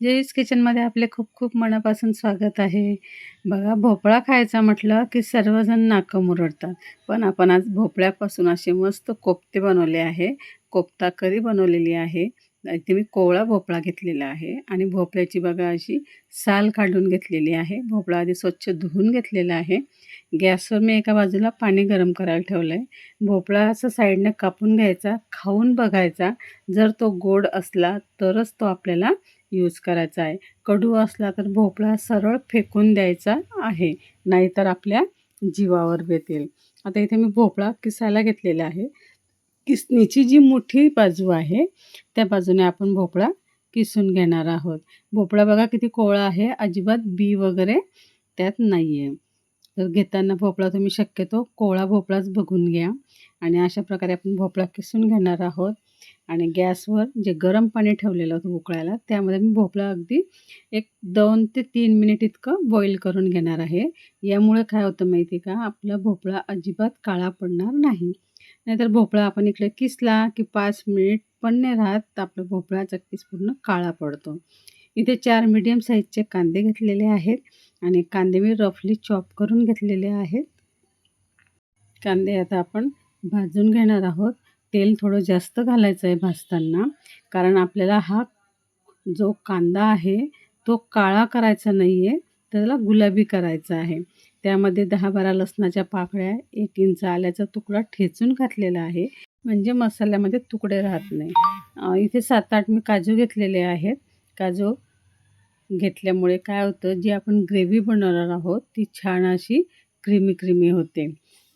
जयस किचनमध्ये आपले खूप खूप मनापासून स्वागत आहे. बघा भोपळा खायचा म्हटलं की सर्वजण नाकं मुरडतात. पण आपण आज भोपळ्यापासून असे मस्त कोफ्ते बनवले आहे. कोफ्ता करी बनवलेली आहे. इथे मी कोवळा भोपळा घेतलेला आहे आणि भोपळ्याची बघा अशी साल काढून घेतलेली आहे. भोपळा आधी स्वच्छ धुवून घेतलेला आहे. गॅसवर मी एका बाजूला पाणी गरम करायला ठेवलं आहे भोपळा असं साईडनं कापून घ्यायचा खाऊन बघायचा. जर तो गोड असला तरच तो आपल्याला यूज करायचा आहे. कडू असला तर भोपळा सरळ फेकून द्यायचा आहे. नाहीतर आपल्या जीवावर बेतील. आता इथे मी भोपळा किसायला घेतलेला आहे. किसणीची जी मोठी बाजू आहे त्या बाजूने आपण भोपळा किसून घेणार आहोत. भोपळा बघा किती कोवळा आहे अजिबात बी वगैरे त्यात नाही आहे तर घेताना भोपळा तुम्ही शक्यतो कोवळा भोपळाच बघून घ्या आणि अशा प्रकारे आपण भोपळा किसून घेणार आहोत. आणि गॅसवर जे गरम पाणी ठेवलेलं होतं उकळायला त्यामध्ये मी भोपळा अगदी एक दोन ते तीन मिनिट इतकं बॉईल करून घेणार आहे. यामुळे काय होतं माहिती का? आपला भोपळा अजिबात काळा पडणार नाही. नाहीतर भोपळा आपण इकडे किसला की पाच मिनिट पण नाही राहत. आपला भोपळाचा किस पूर्ण काळा पडतो. इथे चार मीडियम साईजचे कांदे घेतलेले आहेत आणि कांदे मी रफली चॉप करून घेतलेले आहेत. कांदे आता आपण भाजून घेणार आहोत. तेल थोडं जास्त घालायचं आहे भाजताना. कारण आपल्याला हा जो कांदा आहे तो काळा करायचा नाही आहे त्याला गुलाबी करायचा आहे. त्यामध्ये दहा बारा लसणाच्या पाकळ्या एक इंच आल्याचा तुकडा ठेचून घातलेला आहे. म्हणजे मसाल्यामध्ये तुकडे राहत नाही. इथे सात आठ मी काजू घेतलेले आहेत. काजू घेतल्यामुळे काय होतं जी आपण ग्रेव्ही बनवणार आहोत ती छान अशी क्रीमी क्रीमी होते.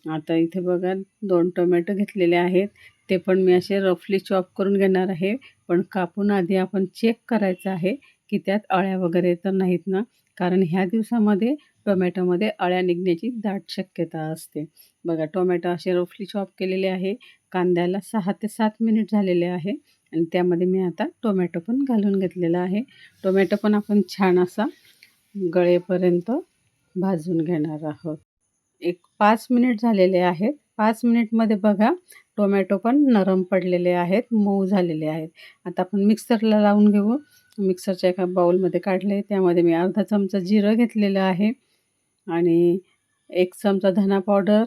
आता इथे बघा दोन टोमॅटो घेतलेले आहेत. ते पण मी असे रफली चॉप करून घेणार आहे. पण कापून आधी आपण चेक करायचं आहे की त्यात अळ्या वगैरे तर नाहीत ना? कारण ह्या दिवसामध्ये टोमॅटोमध्ये अळ्या निघण्याची दाट शक्यता असते. बघा टोमॅटो असे रफली चॉप केलेले आहे. कांद्याला सहा ते सात मिनिट झालेले आहे. आणि त्यामध्ये मी आता टोमॅटो पण घालून घेतलेला आहे. टोमॅटो पण आपण छान असा गळेपर्यंत भाजून घेणार आहोत. एक पाच मिनिट झालेले आहेत. पाच मिनिटमध्ये बघा टोमॅटो पण नरम पडलेले आहेत मऊ झालेले आहेत. आता आपण मिक्सरला लावून घेऊ. मिक्सरच्या एका बाऊलमध्ये काढले. त्यामध्ये मी अर्धा चमचा जिरं घेतलेलं आहे आणि एक चमचा धना पावडर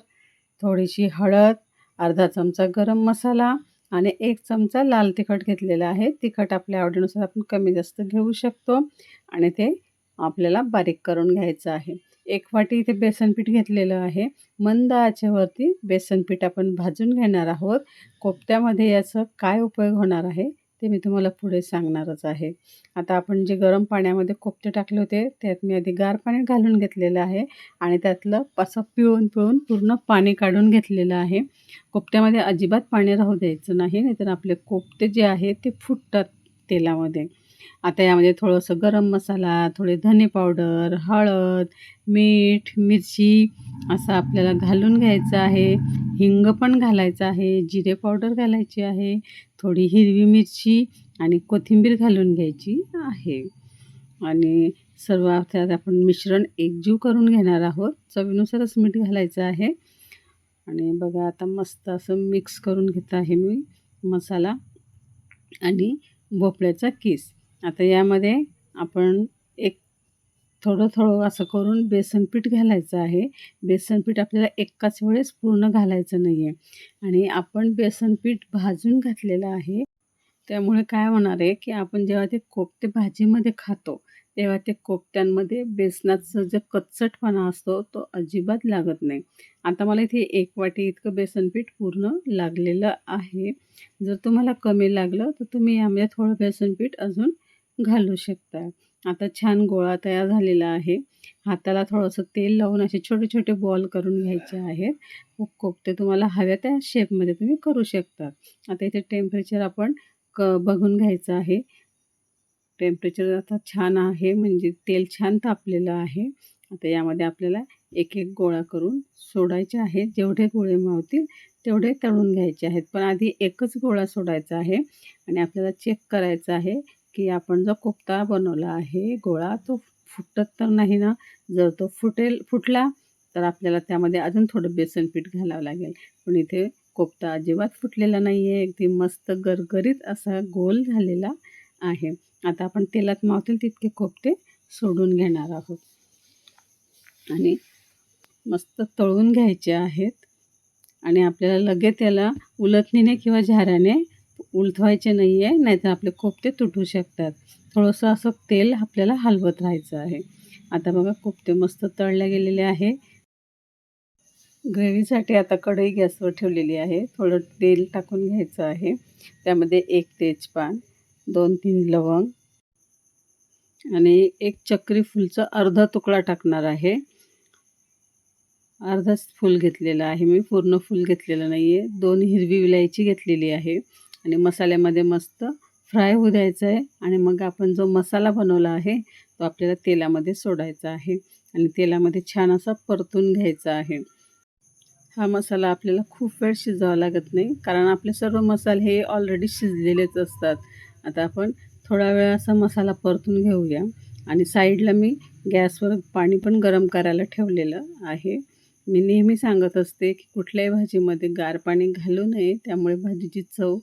थोडीशी हळद अर्धा चमचा गरम मसाला आणि एक चमचा लाल तिखट घेतलेला आहे. तिखट आपल्या आवडीनुसार आपण कमी जास्त घेऊ शकतो आणि ते आपल्याला बारीक करून घ्यायचं आहे. एक वाटी इथे बेसनपीठ घेतलेलं आहे. मंद आचेवरती बेसनपीठ आपण भाजून घेणार आहोत. कोपत्यामध्ये याचं काय उपयोग होणार आहे ते मी तुम्हाला पुढे सांगणारच आहे. आता आपण जे गरम पाण्यामध्ये कोफ्ते टाकले होते त्यात मी आधी गार पाणी घालून घेतलेलं आहे आणि त्यातलं असं पिळून पिळून पूर्ण पाणी काढून घेतलेलं आहे. कोपत्यामध्ये अजिबात पाणी राहू द्यायचं नाही नाहीतर आपले कोपते जे आहे ते फुटतात तेलामध्ये. आता यामध्ये थोडंसं गरम मसाला थोडे धने पावडर हळद मीठ मिरची असं आपल्याला घालून घ्यायचं आहे. हिंग पण घालायचं आहे जिरे पावडर घालायची आहे थोडी हिरवी मिरची आणि कोथिंबीर घालून घ्यायची आहे. आणि सर्व त्यात आपण मिश्रण एकजीव करून घेणार आहोत. चवीनुसारच मीठ घालायचं आहे. आणि बघा आता मस्त असं मिक्स करून घेत आहे मी मसाला आणि भोपळ्याचा किस. आता यामध्ये आपण एक थोडं थोडं असं करून बेसनपीठ घालायचं आहे. बेसनपीठ आपल्याला एकाच वेळेस पूर्ण घालायचं नाही आहे आणि आपण बेसनपीठ भाजून घातलेलं आहे. त्यामुळे काय होणार आहे की आपण जेव्हा ते कोफ्ते भाजीमध्ये खातो तेव्हा ते कोफ्त्यांमध्ये बेसनाचं जे कच्चटपणा असतो तो अजिबात लागत नाही. आता मला इथे एक वाटी इतकं बेसनपीठ पूर्ण लागलेलं आहे. जर तुम्हाला कमी लागलं तर तुम्ही यामध्ये थोडं बेसनपीठ अजून घालू शकता. आता छान गोळा तयार झालेला आहे. हाताला थोडंसं तेल लावून असे छोटे छोटे बॉल करून घ्यायचे आहेत. कोफ्ते तुम्हाला हव्या त्या शेपमध्ये तुम्ही करू शकता. आता इथे टेम्परेचर आपण क बघून घ्यायचं आहे. टेम्परेचर आता छान आहे म्हणजे तेल छान तापलेलं आहे. आता यामध्ये आपल्याला एक एक गोळा करून सोडायचे आहेत. जेवढे गोळे मावतील तेवढे तळून घ्यायचे आहेत. पण आधी एकच गोळा सोडायचा आहे आणि आपल्याला चेक करायचं आहे. की आपण जो कोफ्ता बनवला आहे गोळा तो फुटत तर नाही ना? जर तो फुटेल फुटला तर आपल्याला त्यामध्ये अजून थोडं बेसन पीठ घालावं लागेल. पण इथे कोफ्ता अजिबात फुटलेला नाही आहे अगदी मस्त गरगरीत असा गोल झालेला आहे. आता आपण तेलात मावतील तितके कोफ्ते सोडून घेणार आहोत. आणि मस्त तळून घ्यायचे आहेत. आणि आपल्याला लगेच त्याला उलथणीने किंवा झाऱ्याने उलथवायचे नाही आहे नाहीतर आपले कोफ्ते तुटू शकतात. थोडंसं असं तेल आपल्याला हलवत राहायचं आहे. आता बघा कोफ्ते मस्त तळले गेलेले आहे. ग्रेव्हीसाठी आता कढई गॅसवर ठेवलेली आहे. थोडं तेल टाकून घ्यायचं आहे. त्यामध्ये एक तेजपान दोन तीन लवंग आणि एक चक्री फुलचा अर्धा तुकडा टाकणार आहे. अर्धाच फूल घेतलेलं आहे मी. पूर्ण फूल घेतलेलं नाही आहे दोन हिरवी विलायची घेतलेली आहे. आणि मसाल्यामध्ये मस्त फ्राय होऊ द्यायचं आहे. आणि मग आपण जो मसाला बनवला आहे तो आपल्याला तेलामध्ये सोडायचा आहे. आणि तेलामध्ये छान असा परतून घ्यायचा आहे. हा मसाला आपल्याला खूप वेळ शिजावा लागत नाही कारण आपले सर्व मसाले हे ऑलरेडी शिजलेलेच असतात. आता आपण थोडा वेळ असा मसाला परतून घेऊया. आणि साईडला मी गॅसवर पाणी पण गरम करायला ठेवलेलं आहे. मी नेहमी सांगत असते की कुठल्याही भाजीमध्ये गार पाणी घालू नये त्यामुळे भाजीची चव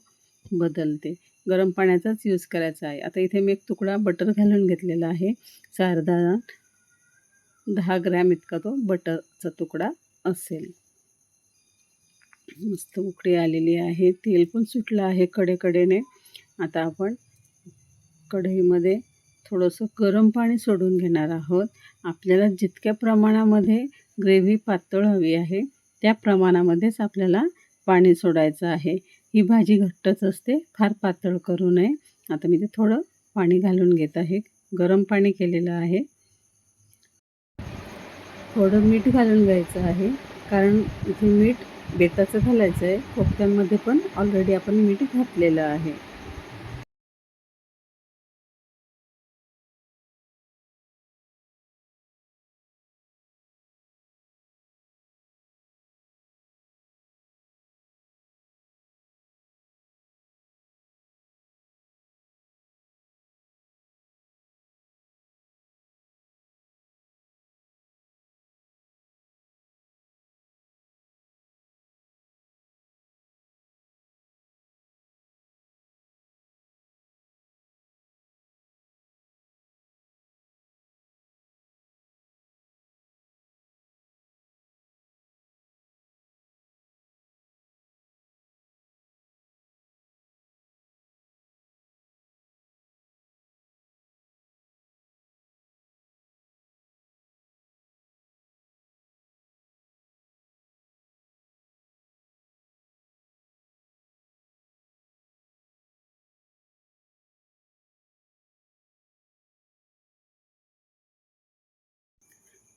बदलते. गरम पाण्याचाच यूज करायचा आहे. आता इथे मी एक तुकडा बटर घालून घेतलेला आहे. साधारण दहा ग्रॅम इतका तो बटरचा तुकडा असेल. मस्त उकडी आलेली आहे. तेल पण सुटलं आहे कडेकडेने. आता आपण कढईमध्ये थोडंसं गरम पाणी सोडून घेणार आहोत. आपल्याला जितक्या प्रमाणामध्ये ग्रेव्ही पातळ हवी आहे त्या प्रमाणामध्येच आपल्याला पाणी सोडायचं आहे. ही भाजी घट्टच असते. फार पातळ करू नये. आता मी ते थोडं पाणी घालून घेत आहे. गरम पाणी केलेलं आहे. थोडं मीठ घालून घ्यायचं आहे. कारण इथे मीठ बेताचं घालायचं आहे कोफ्त्यांमध्ये पण ऑलरेडी आपण मीठ घातलेलं आहे.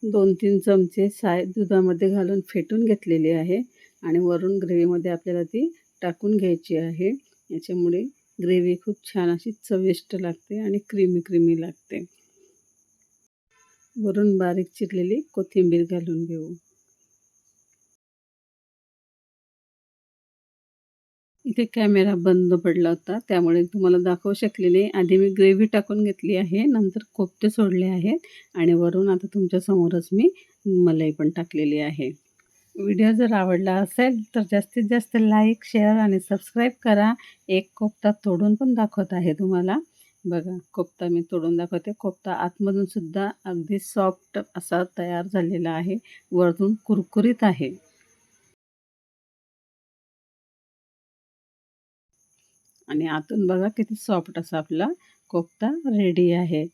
दोन तीन चमचे साय दुधामध्ये घालून फेटून घेतलेली आहे आणि वरून ग्रेव्हीमध्ये आपल्याला ती टाकून घ्यायची आहे. याच्यामुळे ग्रेव्ही खूप छान अशी चविष्ट लागते आणि क्रीमी क्रीमी लागते. वरून बारीक चिरलेली कोथिंबीर घालून घेऊ. इथे कॅमेरा बंद पडला होता त्यामुळे तुम्हाला दाखवू शकले नाही आधी मी ग्रेव्ही टाकून घेतली आहे नंतर कोफ्ते सोडले आहेत आणि वरून आता तुमच्यासमोरच मी मलाई पण टाकलेली आहे. व्हिडिओ जर आवडला असेल तर जास्तीत जास्त लाईक शेअर आणि सबस्क्राईब करा. एक कोफ्ता तोडून पण दाखवत आहे तुम्हाला. बघा कोफ्ता मी तोडून दाखवते. कोफ्ता आतमधून सुद्धा अगदी सॉफ्ट असा तयार झालेला आहे. वरतून कुरकुरीत आहे. आणि आतून बघा किती सॉफ्ट असा आपला कोफ्ता रेडी आहे.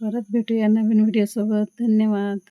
परत भेटूया नवीन व्हिडिओसोबत धन्यवाद.